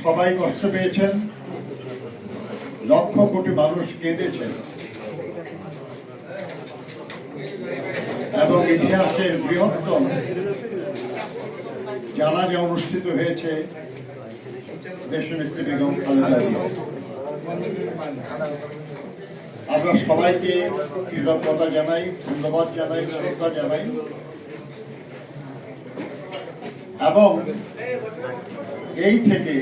সবাই কষ্ট পেয়েছেন, লক্ষ কোটি মানুষ কেঁদেছেন। এবং ইতিহাসের বৃহত্তম জানাজা অনুষ্ঠিত হয়েছে দেশনেত্রী বেগম আমরা সবাইকে কৃতজ্ঞতা জানাই, ধন্যবাদ জানাই, শ্রদ্ধা জানাই। এবং এই থেকে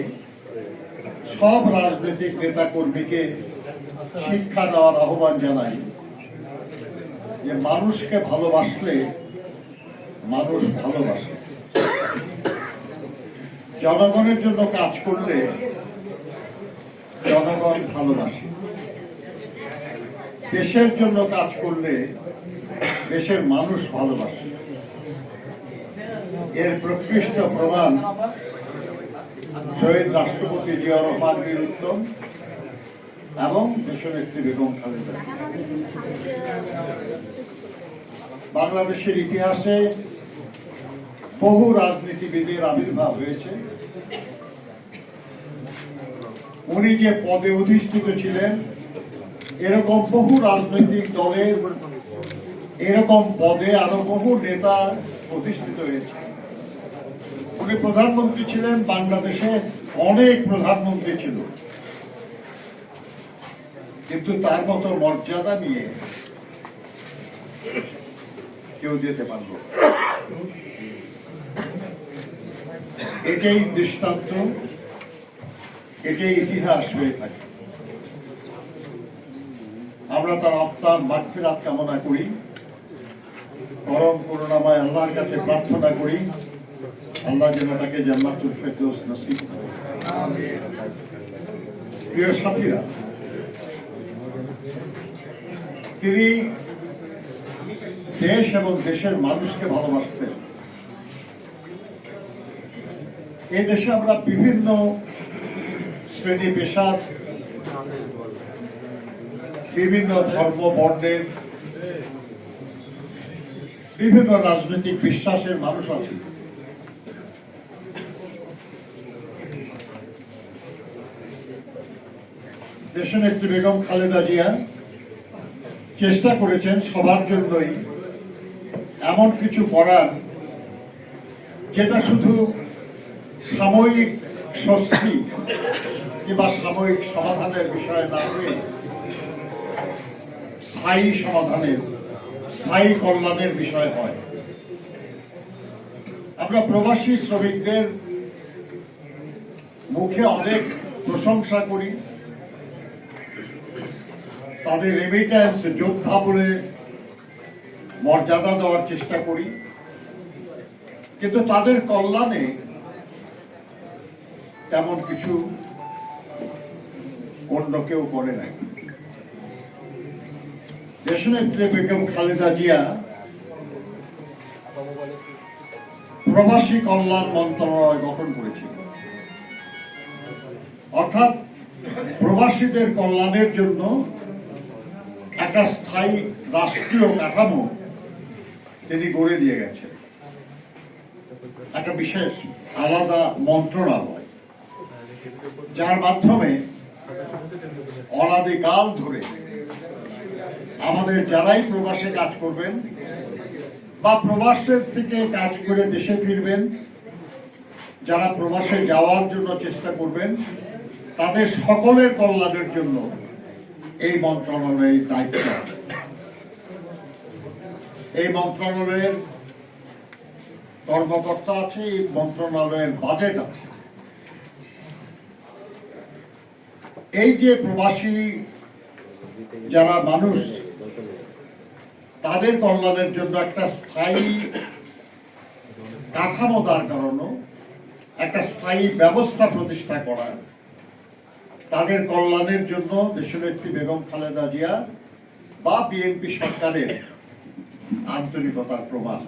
সব রাজনৈতিক নেতা কর্মীকে শিক্ষা দেওয়ার আহ্বান জানাই যে মানুষকে ভালোবাসলে মানুষ ভালোবাসে। জনগণের জন্য কাজ করলে জনগণ ভালোবাসে। দেশের জন্য কাজ করলে দেশের মানুষ ভালোবাসে। এর প্রকৃষ্ট প্রমাণ শহীদ রাষ্ট্রপতি জিয়া রহমান বীর উত্তম এবং দেশনেত্রী বেগম খালেদা বাংলাদেশের ইতিহাসে বহু রাজনীতিবিদের আবির্ভাব হয়েছে। উনি যে পদে অধিষ্ঠিত ছিলেন, এরকম বহু রাজনৈতিক দলের, এরকম পদে আরও বহু নেতা প্রতিষ্ঠিত হয়েছে। উনি প্রধানমন্ত্রী ছিলেন, বাংলাদেশে অনেক প্রধানমন্ত্রী ছিল। কিন্তু তার মতো মর্যাদা নিয়ে কেউ যেতে পারল এটাই দৃষ্টান্ত, এটাই ইতিহাস হয়ে থাকে। আমরা তার আত্মার মাগফিরাত কামনা করি। পরম করুণাময় আল্লাহর কাছে প্রার্থনা করি। আল্লাহ যেন তাকে জান্নাতুল ফেরদৌস নসিব প্রিয় সাথীরা, তিনি দেশ এবং দেশের মানুষকে ভালোবাসতেন। এই দেশে আমরা বিভিন্ন শ্রেণি পেশার, বিভিন্ন ধর্ম, বর্ণের, বিভিন্ন রাজনৈতিক বিশ্বাসের মানুষ আছে দেশনেত্রী বেগম খালেদা জিয়া চেষ্টা করেছেন সবার জন্যই এমন কিছু করার, যেটা শুধু সাময়িক স্বস্তি কিংবা সাময়িক সমাধানের বিষয় না হয়ে স্থায়ী সমাধানের, স্থায়ী কল্যাণের বিষয় হয়। আমরা প্রবাসী শ্রমিকদের মুখে অনেক প্রশংসা করি। তাদের রেমিট্যান্স যোদ্ধা বলে মর্যাদা দেওয়ার চেষ্টা করি। কিন্তু তাদের কল্যাণে তেমন কিছু অন্য কেউ করে নাই। দেশনেত্রী বেগম খালেদা জিয়া প্রবাসী কল্যাণ মন্ত্রণালয় গঠন করেছিল। অর্থাৎ প্রবাসীদের কল্যাণের জন্য একটা স্থায়ী রাষ্ট্রীয় কাঠামো তিনি গড়ে দিয়ে গেছেন। একটা বিশেষ আলাদা মন্ত্রণালয়, যার মাধ্যমে অনাদিকাল ধরে আমাদের যারাই প্রবাসে কাজ করবেন বা প্রবাসের থেকে কাজ করে দেশে ফিরবেন, যারা প্রবাসে যাওয়ার জন্য চেষ্টা করবেন, তাদের সকলের কল্যাণের জন্য এই মন্ত্রণালয়ের দায়িত্ব। এই মন্ত্রণালয়ের কর্মকর্তা আছে, এই মন্ত্রণালয়ের বাজেট আছে। এই যে প্রবাসী যারা মানুষ, তাদের কল্যাণের জন্য একটা স্থায়ী কাঠামো দাঁড় করানো, একটা স্থায়ী ব্যবস্থা প্রতিষ্ঠা করা তাদের কল্যাণের জন্য দেশনেত্রী বেগম খালেদা জিয়া বা বিএনপি সরকারের আন্তরিকতার প্রমাণ।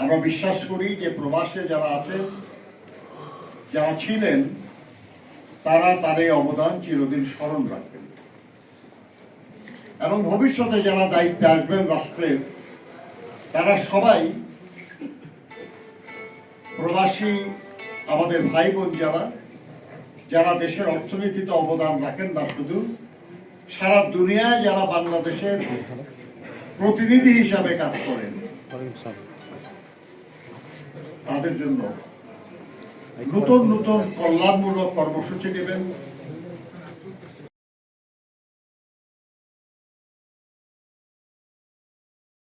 আমরা বিশ্বাস করি যে প্রবাসে যারা আছেন যারা ছিলেন, তারা তার এই অবদান চিরদিন স্মরণ রাখবেন। এবং ভবিষ্যতে যারা দায়িত্বে আসবেন রাষ্ট্রের, তারা সবাই প্রবাসী আমাদের ভাই বোন যারা যারা দেশের অর্থনীতিতে অবদান রাখেন না শুধু, সারা দুনিয়ায় যারা বাংলাদেশের প্রতিনিধি হিসাবে কাজ করেন, তাদের জন্য নতুন নতুন কল্যাণমূলক কর্মসূচি নেবেন।